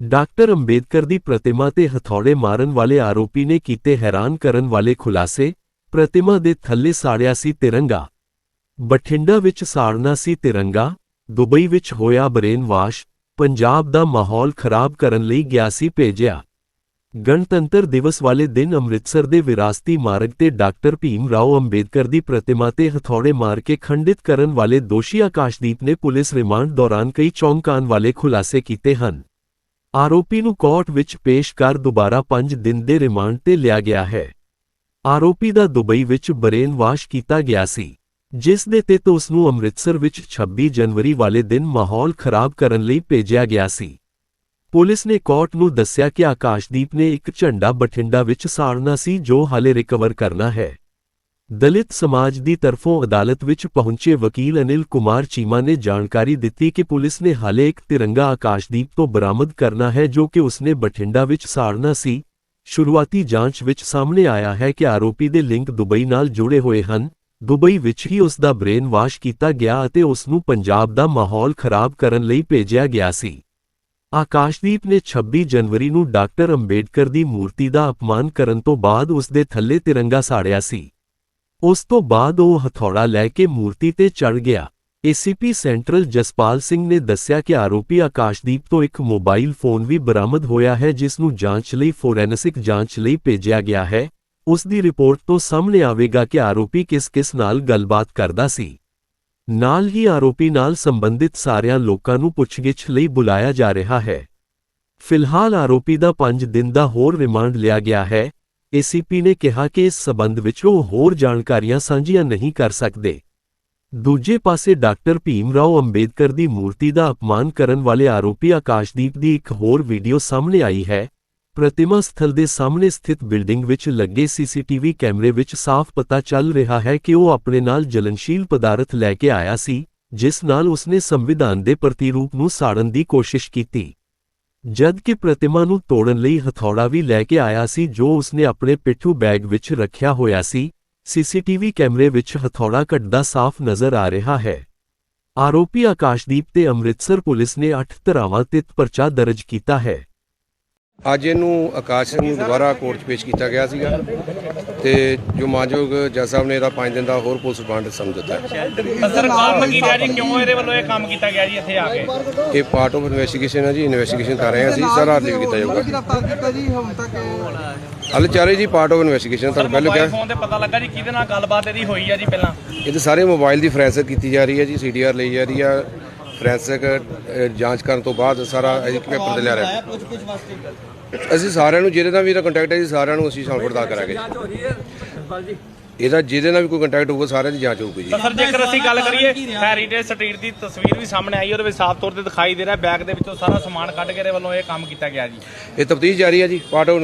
Doctor Ambedkar ਦੀ ਪ੍ਰਤਿਮਾ ਤੇ ਹਥੌੜੇ ਮਾਰਨ ਵਾਲੇ ਆਰੋਪੀ ਨੇ ਕੀਤੇ ਹੈਰਾਨ ਕਰਨ ਵਾਲੇ ਖੁਲਾਸੇ, ਪ੍ਰਤਿਮਾ ਦੇ ਥੱਲੇ ਸਾੜਿਆ ਸੀ ਤਿਰੰਗਾ। ਬਠਿੰਡਾ ਵਿੱਚ ਸਾੜਨਾ ਸੀ ਤਿਰੰਗਾ, ਦੁਬਈ ਵਿੱਚ ਹੋਇਆ ਬਰੇਨ ਵਾਸ਼ ਪੰਜਾਬ ਦਾ ਮਾਹੌਲ ਖਰਾਬ ਕਰਨ ਲਈ ਗਿਆ ਸੀ ਭੇਜਿਆ। ਗਣਤੰਤਰ ਦਿਵਸ ਵਾਲੇ ਦਿਨ ਅੰਮ੍ਰਿਤਸਰ ਦੇ ਵਿਰਾਸਤੀ ਮਾਰਗ ਤੇ ਡਾਕਟਰ ਭੀਮ ਰਾਓ ਅੰਬੇਦਕਰ ਦੀ ਪ੍ਰਤਿਮਾ ਤੇ ਹਥੌੜੇ ਮਾਰ ਕੇ ਖੰਡਿਤ ਕਰਨ ਵਾਲੇ ਦੋਸ਼ੀ ਆਕਾਸ਼ਦੀਪ ਨੇ ਪੁਲਿਸ ਰਿਮਾਂਡ ਦੌਰਾਨ ਕਈ ਚੌਂਕਾਨ ਵਾਲੇ ਖੁਲਾਸੇ ਕੀਤੇ ਹਨ। ਆਰੋਪੀ ਨੂੰ ਕੋਰਟ ਵਿੱਚ ਪੇਸ਼ ਕਰ ਦੁਬਾਰਾ 5 ਦਿਨ ਦੇ ਰਿਮਾਂਡ ਤੇ ਲਿਆ ਗਿਆ ਹੈ। ਆਰੋਪੀ ਦਾ ਦੁਬਈ ਵਿੱਚ ਬਰੇਨ ਵਾਸ਼ ਕੀਤਾ ਗਿਆ ਸੀ, ਜਿਸ ਦੇ ਤਹਿਤ ਉਸ ਨੂੰ ਅੰਮ੍ਰਿਤਸਰ ਵਿੱਚ 26 ਜਨਵਰੀ ਵਾਲੇ ਦਿਨ ਮਾਹੌਲ ਖਰਾਬ ਕਰਨ ਲਈ ਭੇਜਿਆ ਗਿਆ ਸੀ। ਪੁਲਿਸ ਨੇ ਕੋਰਟ ਨੂੰ ਦੱਸਿਆ ਕਿ ਆਕਾਸ਼ਦੀਪ ਨੇ ਇੱਕ ਝੰਡਾ ਬਠਿੰਡਾ ਵਿੱਚ ਸਾੜਨਾ ਸੀ ਜੋ ਹਾਲੇ ਰਿਕਵਰ ਕਰਨਾ ਹੈ। ਦਲਿਤ ਸਮਾਜ ਦੀ ਤਰਫੋਂ ਅਦਾਲਤ ਵਿੱਚ ਪਹੁੰਚੇ ਵਕੀਲ ਅਨਿਲ ਕੁਮਾਰ ਚੀਮਾ ਨੇ ਜਾਣਕਾਰੀ ਦਿੱਤੀ ਕਿ ਪੁਲਿਸ ਨੇ ਹਾਲੇ ਇੱਕ ਤਿਰੰਗਾ ਆਕਾਸ਼ਦੀਪ ਤੋਂ ਬਰਾਮਦ ਕਰਨਾ ਹੈ ਜੋ ਕਿ ਉਸਨੇ ਬਠਿੰਡਾ ਵਿੱਚ ਸਾੜਨਾ ਸੀ। ਸ਼ੁਰੂਆਤੀ ਜਾਂਚ ਵਿੱਚ ਸਾਹਮਣੇ ਆਇਆ ਹੈ ਕਿ ਆਰੋਪੀ ਦੇ ਲਿੰਕ ਦੁਬਈ ਨਾਲ ਜੁੜੇ ਹੋਏ ਹਨ। ਦੁਬਈ ਵਿੱਚ ਹੀ ਉਸ ਦਾ ਬ੍ਰੇਨ ਵਾਸ਼ ਕੀਤਾ ਗਿਆ ਅਤੇ ਉਸ ਨੂੰ ਪੰਜਾਬ ਦਾ ਮਾਹੌਲ ਖਰਾਬ ਕਰਨ ਲਈ ਭੇਜਿਆ ਗਿਆ ਸੀ। ਆਕਾਸ਼ਦੀਪ ਨੇ 26 ਜਨਵਰੀ ਨੂੰ ਡਾਕਟਰ ਅੰਬੇਡਕਰ ਦੀ ਮੂਰਤੀ ਦਾ ਅਪਮਾਨ ਕਰਨ ਤੋਂ ਬਾਅਦ ਉਸ ਦੇ ਥੱਲੇ ਤਿਰੰਗਾ ਸਾੜਿਆ ਸੀ। ਉਸ ਤੋਂ ਬਾਅਦ ਉਹ ਹਥੌੜਾ ਲੈ ਕੇ ਮੂਰਤੀ ਤੇ ਚੜ ਗਿਆ। ਏਸੀਪੀ ਸੈਂਟਰਲ ਜਸਪਾਲ ਸਿੰਘ ਨੇ ਦੱਸਿਆ ਕਿ ਆਰੋਪੀ ਆਕਾਸ਼ਦੀਪ ਤੋਂ ਇੱਕ ਮੋਬਾਈਲ ਫੋਨ ਵੀ ਬਰਾਮਦ ਹੋਇਆ ਹੈ, ਜਿਸ ਨੂੰ ਜਾਂਚ ਲਈ, ਫੋਰੈਂਸਿਕ ਜਾਂਚ ਲਈ ਭੇਜਿਆ ਗਿਆ ਹੈ। ਉਸ ਦੀ ਰਿਪੋਰਟ ਤੋਂ ਸਾਹਮਣੇ ਆਵੇਗਾ ਕਿ ਆਰੋਪੀ ਕਿਸ-ਕਿਸ ਨਾਲ ਗੱਲਬਾਤ ਕਰਦਾ ਸੀ। ਨਾਲ ਹੀ ਆਰੋਪੀ ਨਾਲ ਸੰਬੰਧਿਤ ਸਾਰਿਆਂ ਲੋਕਾਂ ਨੂੰ ਪੁੱਛਗਿੱਛ ਲਈ ਬੁਲਾਇਆ ਜਾ ਰਿਹਾ ਹੈ। ਫਿਲਹਾਲ ਆਰੋਪੀ ਦਾ 5 ਦਿਨ ਦਾ ਹੋਰ ਰਿਮਾਂਡ ਲਿਆ ਗਿਆ ਹੈ। ਏਸੀਪੀ ਨੇ ਕਿਹਾ ਕਿ ਇਸ ਸਬੰਧ ਵਿੱਚ ਉਹ ਹੋਰ ਜਾਣਕਾਰੀਆਂ ਸਾਂਝੀਆਂ ਨਹੀਂ ਕਰ ਸਕਦੇ। ਦੂਜੇ ਪਾਸੇ ਡਾਕਟਰ ਭੀਮ ਰਾਓ ਅੰਬੇਦਕਰ ਦੀ ਮੂਰਤੀ ਦਾ ਅਪਮਾਨ ਕਰਨ ਵਾਲੇ ਆਰੋਪੀ ਆਕਾਸ਼ਦੀਪ ਦੀ ਇੱਕ ਹੋਰ ਵੀਡੀਓ ਸਾਹਮਣੇ ਆਈ ਹੈ। ਪ੍ਰਤਿਮਾ ਸਥਲ ਦੇ ਸਾਹਮਣੇ ਸਥਿਤ ਬਿਲਡਿੰਗ ਵਿੱਚ ਲੱਗੇ ਸੀਸੀਟੀਵੀ ਕੈਮਰੇ ਵਿੱਚ ਸਾਫ਼ ਪਤਾ ਚੱਲ ਰਿਹਾ ਹੈ ਕਿ ਉਹ ਆਪਣੇ ਨਾਲ ਜਲਨਸ਼ੀਲ ਪਦਾਰਥ ਲੈ ਕੇ ਆਇਆ ਸੀ, ਜਿਸ ਨਾਲ ਉਸਨੇ ਸੰਵਿਧਾਨ ਦੇ ਪ੍ਰਤੀਰੂਪ ਨੂੰ ਸਾੜਨ ਦੀ ਕੋਸ਼ਿਸ਼ ਕੀਤੀ। ਜਦ ਕਿ ਪ੍ਰਤਿਮਾ ਨੂੰ ਤੋੜਨ ਲਈ ਹਥੌੜਾ ਵੀ ਲੈ ਕੇ ਆਇਆ ਸੀ, ਜੋ ਉਸਨੇ ਆਪਣੇ ਪਿੱਠੂ ਬੈਗ ਵਿੱਚ ਰੱਖਿਆ ਹੋਇਆ ਸੀ, ਸੀਸੀਟੀਵੀ ਕੈਮਰੇ ਵਿੱਚ ਹਥੌੜਾ ਕੱਟਦਾ ਸਾਫ਼ ਨਜ਼ਰ ਆ ਰਿਹਾ ਹੈ। ਆਰੋਪੀ ਆਕਾਸ਼ਦੀਪ ਤੇ ਅੰਮ੍ਰਿਤਸਰ ਪੁਲਿਸ ਨੇ 8 ਧਰਾਵਾਂ ਤੇ ਪਰਚਾ ਦਰਜ ਕੀਤਾ ਹੈ। ਅੱਜ ਇਹਨੂੰ ਆਕਾਸ਼ ਸਿੰਘ ਨੂੰ ਦੁਬਾਰਾ ਕੋਰਟ 'ਚ ਪੇਸ਼ ਕੀਤਾ ਗਿਆ ਸੀਗਾ ਤੇ ਜੋ ਮਾਨਯੋਗ ਜੱਜ ਸਾਹਿਬ ਨੇ ਇਹਦਾ 5 ਦਿਨ ਦਾ ਹੋਰ ਪੁਲਿਸ ਰਿਮਾਂਡ ਸਮਝ ਦਿੱਤਾ ਹੈ। ਸਰਕਾਰ ਕੀ ਰਿਹਾ ਜੀ ਕਿਉਂ ਇਹਦੇ ਵੱਲੋਂ ਇਹ ਕੰਮ ਕੀਤਾ ਗਿਆ ਜੀ ਇੱਥੇ ਆ ਕੇ? ਇਹ ਪਾਰਟ ਆਫ ਇਨਵੈਸਟੀਗੇਸ਼ਨ ਹੈ ਜੀ ਇਨਵੈਸਟੀਗੇਸ਼ਨ ਕਰ ਰਹੇ ਹਾਂ ਅਸੀਂ ਸਾਰਾ ਰਿਵਿਊ ਕੀਤਾ ਜਾਊਗਾ। ਜੀ ਹਲੇ ਚਾਰੇ ਜੀ ਪਾਰਟ ਆਫ ਇਨਵੈਸਟੀਗੇਸ਼ਨ ਤੁਹਾਨੂੰ ਪਹਿਲਾਂ ਕਿਹਾ। ਫੋਨ ਤੇ ਪਤਾ ਲੱਗਾ ਜੀ ਕਿਹਦੇ ਨਾਲ ਗੱਲਬਾਤ ਇਹਦੀ ਹੋਈ ਆ ਜੀ ਪਹਿਲਾਂ? ਇਹ ਤੇ ਸਾਰੇ ਮੋਬਾਈਲ ਦੀ ਫੋਰੈਂਸਿਕ ਕੀਤੀ ਜਾ ਰਹੀ ਹੈ ਜੀ ਸੀਡੀਆਰ ਲਈ ਜਾ ਰਹੀ ਹੈ ਫੋਰੈਂਸਿਕ ਜਾਂਚ ਕਰਨ ਤੋਂ ਬਾਅਦ ਸਾਰਾ ਇੱਕ ਪੇਪਰ ਤੇ ਲਿਆ ਰਿਹਾ। ਅਸੀਂ ਸਾਰਿਆਂ ਨੂੰ ਜਿਹਦੇ ਨਾਲ ਵੀ ਇਹਦਾ ਕੰਟੈਕਟ ਹੈ ਜੀ ਸਾਰਿਆਂ ਨੂੰ ਅਸੀਂ ਸੰਪਰਦਾਰ ਕਰਾਂਗੇ। ਇਹਦਾ ਜਿਹਦੇ ਨਾਲ ਵੀ ਕੋਈ ਕੰਟੈਕਟ ਹੋਊਗਾ ਸਾਰਿਆਂ ਦੀ ਜਾਂਚ ਹੋਊਗੀ ਜੀ। ਸਰ ਜੇਕਰ ਅਸੀਂ ਗੱਲ ਕਰੀਏ ਹੈਰੀਟੇਜ ਸਟਰੀਟ ਦੀ ਤਸਵੀਰ ਵੀ ਸਾਹਮਣੇ ਆਈ ਉਹਦੇ ਵਿੱਚ ਸਾਫ਼ ਤੌਰ ਤੇ ਦਿਖਾਈ ਦੇ ਰਿਹਾ ਬੈਗ ਦੇ ਵਿੱਚੋਂ ਸਾਰਾ ਸਮਾਨ ਕੱਢ ਕੇ ਇਹਦੇ ਵੱਲੋਂ ਇਹ ਕੰਮ ਕੀਤਾ ਗਿਆ ਜੀ। ਇਹ ਤਫਤੀਸ਼ ਜਾਰੀ ਹੈ ਜੀ ਪਾਰਟ ਆਫ